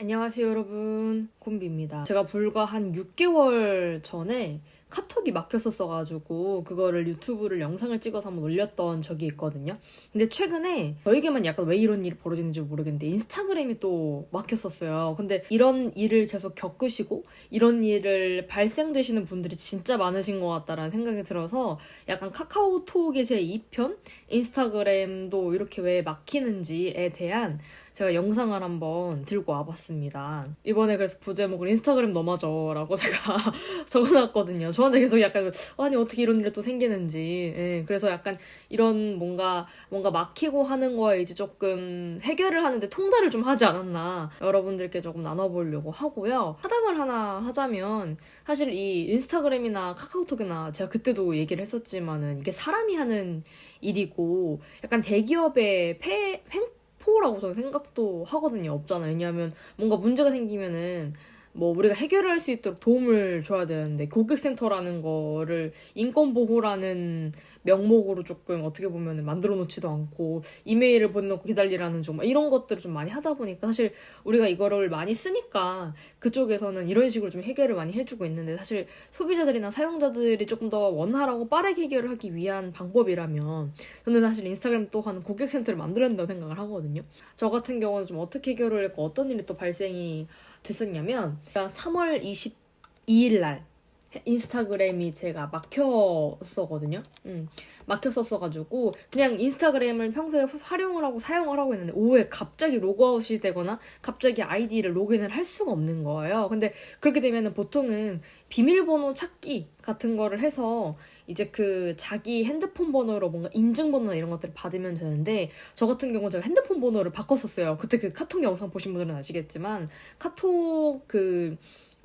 안녕하세요 여러분. 콤비입니다. 제가 불과 한 6개월 전에 카톡이 막혔었어가지고 그거를 유튜브를 영상을 찍어서 한번 올렸던 적이 있거든요. 근데 최근에 저에게만 약간 왜 이런 일이 벌어지는지 모르겠는데 인스타그램이 또 막혔었어요. 근데 이런 일을 계속 겪으시고 이런 일을 발생되시는 분들이 진짜 많으신 것 같다라는 생각이 들어서 약간 카카오톡의 제 2편 인스타그램도 이렇게 왜 막히는지에 대한 제가 영상을 한번 들고 와봤습니다. 이번에 그래서 부제목을 인스타그램 넘어져라고 제가 적어놨거든요. 저한테 계속 약간 아니 어떻게 이런 일이 또 생기는지 예, 그래서 약간 이런 뭔가 뭔가 막히고 하는 거에 이제 조금 해결을 하는데 통달을 좀 하지 않았나 여러분들께 조금 나눠보려고 하고요. 하담을 하나 하자면 사실 이 인스타그램이나 카카오톡이나 제가 그때도 얘기를 했었지만은 이게 사람이 하는 일이고 약간 대기업의 폐, 횡 포라고 저는 생각도 하거든요. 없잖아요. 왜냐하면 뭔가 문제가 생기면은 뭐 우리가 해결할 수 있도록 도움을 줘야 되는데 고객센터라는 거를 인권보호라는 명목으로 조금 어떻게 보면 만들어 놓지도 않고 이메일을 보내놓고 기다리라는 좀 이런 것들을 좀 많이 하다 보니까 사실 우리가 이거를 많이 쓰니까 그쪽에서는 이런 식으로 좀 해결을 많이 해주고 있는데 사실 소비자들이나 사용자들이 조금 더 원활하고 빠르게 해결을 하기 위한 방법이라면 저는 사실 인스타그램 또한 고객센터를 만들어야 된다고 생각을 하거든요. 저 같은 경우는 좀 어떻게 해결을 했고 어떤 일이 또 발생이 됐었냐면 제가 3월 22일 날 인스타그램이 제가 막혔었거든요. 음, 막혔었어가지고 그냥 인스타그램을 평소에 활용을 하고 사용을 하고 있는데 오후에 갑자기 로그아웃이 되거나 갑자기 아이디를 로그인을 할 수가 없는 거예요. 근데 그렇게 되면은 보통은 비밀번호 찾기 같은 거를 해서 이제 그 자기 핸드폰 번호로 뭔가 인증번호나 이런 것들을 받으면 되는데 저 같은 경우는 제가 핸드폰 번호를 바꿨었어요. 그때 그 카톡 영상 보신 분들은 아시겠지만 카톡 그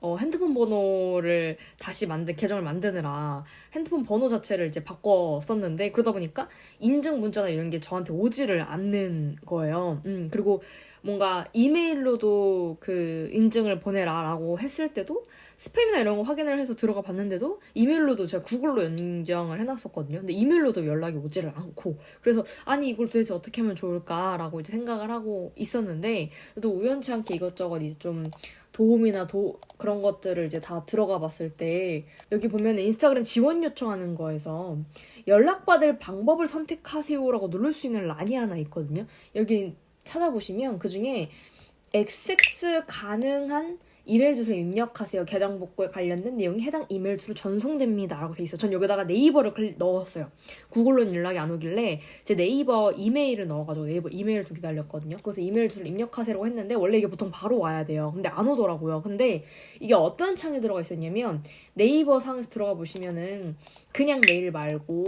어, 핸드폰 번호를 다시 만든 계정을 만드느라 핸드폰 번호 자체를 이제 바꿨었는데 그러다 보니까 인증 문자나 이런 게 저한테 오지를 않는 거예요. 음, 그리고 뭔가 이메일로도 그 인증을 보내라라고 했을 때도 스팸이나 이런 거 확인을 해서 들어가 봤는데도 이메일로도 제가 구글로 연장을 해놨었거든요. 근데 이메일로도 연락이 오지를 않고 그래서 아니 이걸 도대체 어떻게 하면 좋을까라고 이제 생각을 하고 있었는데 또 우연치 않게 이것저것 이제 좀 도움이나 도 그런 것들을 이제 다 들어가 봤을 때 여기 보면 인스타그램 지원 요청하는 거에서 연락받을 방법을 선택하세요라고 누를 수 있는 란이 하나 있거든요. 여기 찾아보시면 그 중에 XX 가능한 이메일 주소 입력하세요. 계정 복구에 관련된 내용이 해당 이메일 주소로 전송됩니다. 라고 돼 있어요. 전 여기다가 네이버를 클- 넣었어요. 구글로는 연락이 안 오길래 제 네이버 이메일을 넣어가지고 네이버 이메일을 좀 기다렸거든요. 그래서 이메일 주소를 입력하세요라고 했는데 원래 이게 보통 바로 와야 돼요. 근데 안 오더라고요. 근데 이게 어떤 창에 들어가 있었냐면 네이버 상에서 들어가 보시면은 그냥 메일 말고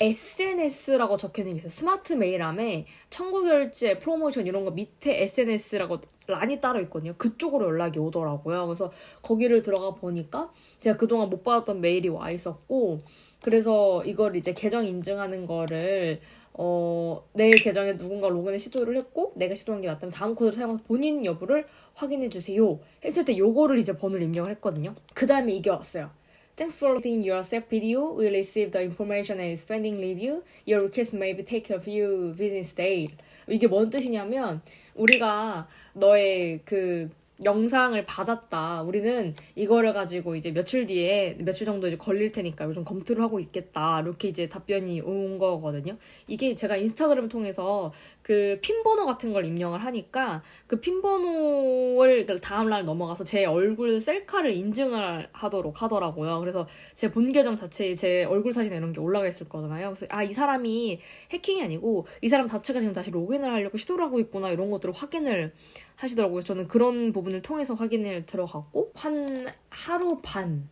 SNS라고 적혀있는 게 있어요. 스마트 메일함에 청구 결제, 프로모션 이런 거 밑에 SNS라고 란이 따로 있거든요. 그쪽으로 연락이 오더라고요. 그래서 거기를 들어가 보니까 제가 그동안 못 받았던 메일이 와 있었고 그래서 이걸 이제 계정 인증하는 거를 어, 내 계정에 누군가 로그인을 시도를 했고 내가 시도한 게 맞다면 다음 코드를 사용해서 본인 여부를 확인해 주세요. 했을 때 요거를 이제 번호를 입력을 했거든요. 그 다음에 이게 왔어요. Thanks for loading your set video. We received the information and is pending review. Your request may be take a few business days. 이게 뭔 뜻이냐면 우리가 너의 그 영상을 받았다. 우리는 이거를 가지고 이제 며칠 뒤에 며칠 정도 이제 걸릴 테니까 요즘 검토를 하고 있겠다. 이렇게 이제 답변이 온 거거든요. 이게 제가 인스타그램을 통해서 그 핀번호 같은 걸 입력을 하니까 그 핀번호를 그 다음 날 넘어가서 제 얼굴 셀카를 인증을 하도록 하더라고요. 그래서 제 본 계정 자체에 제 얼굴 사진 이런 게 올라가 있을 거잖아요. 그래서 아 이 사람이 해킹이 아니고 이 사람 자체가 지금 다시 로그인을 하려고 시도를 하고 있구나 이런 것들을 확인을 하시더라고요. 저는 그런 부분을 통해서 확인을 들어갔고 한 하루 반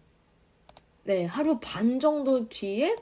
네, 하루 반 정도 뒤에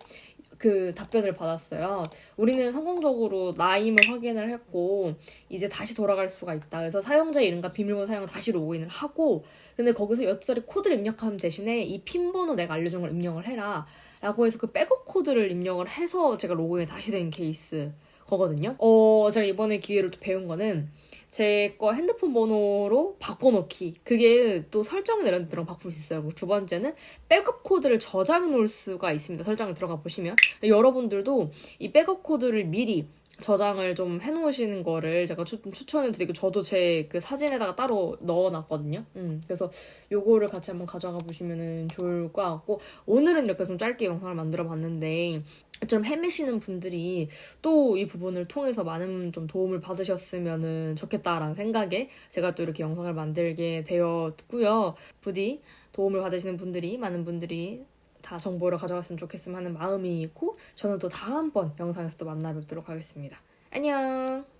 그 답변을 받았어요. 우리는 성공적으로 나임을 확인을 했고 이제 다시 돌아갈 수가 있다. 그래서 사용자의 이름과 비밀번호 사용을 다시 로그인을 하고 근데 거기서 6자리 코드를 입력하면 대신에 이 핀번호 내가 알려준 걸 입력을 해라. 라고 해서 그 백업 코드를 입력을 해서 제가 로그인이 다시 된 케이스 거거든요. 어, 제가 이번에 기회를 또 배운 거는 제 거 핸드폰 번호로 바꿔놓기. 그게 또 설정이나 이런 데랑 바꿀 수 있어요. 그리고 두 번째는 백업 코드를 저장해 놓을 수가 있습니다. 설정에 들어가 보시면. 여러분들도 이 백업 코드를 미리 저장을 좀 해놓으시는 거를 제가 추, 추천을 드리고 저도 제 그 사진에다가 따로 넣어놨거든요. 음, 그래서 요거를 같이 한번 가져가 보시면 좋을 것 같고 오늘은 이렇게 좀 짧게 영상을 만들어 봤는데 좀 헤매시는 분들이 또 이 부분을 통해서 많은 좀 도움을 받으셨으면 좋겠다라는 생각에 제가 또 이렇게 영상을 만들게 되었고요. 부디 도움을 받으시는 분들이 많은 분들이 다 정보를 가져갔으면 좋겠으면 하는 마음이 있고 저는 또 다음번 영상에서 또 만나 뵙도록 하겠습니다. 안녕!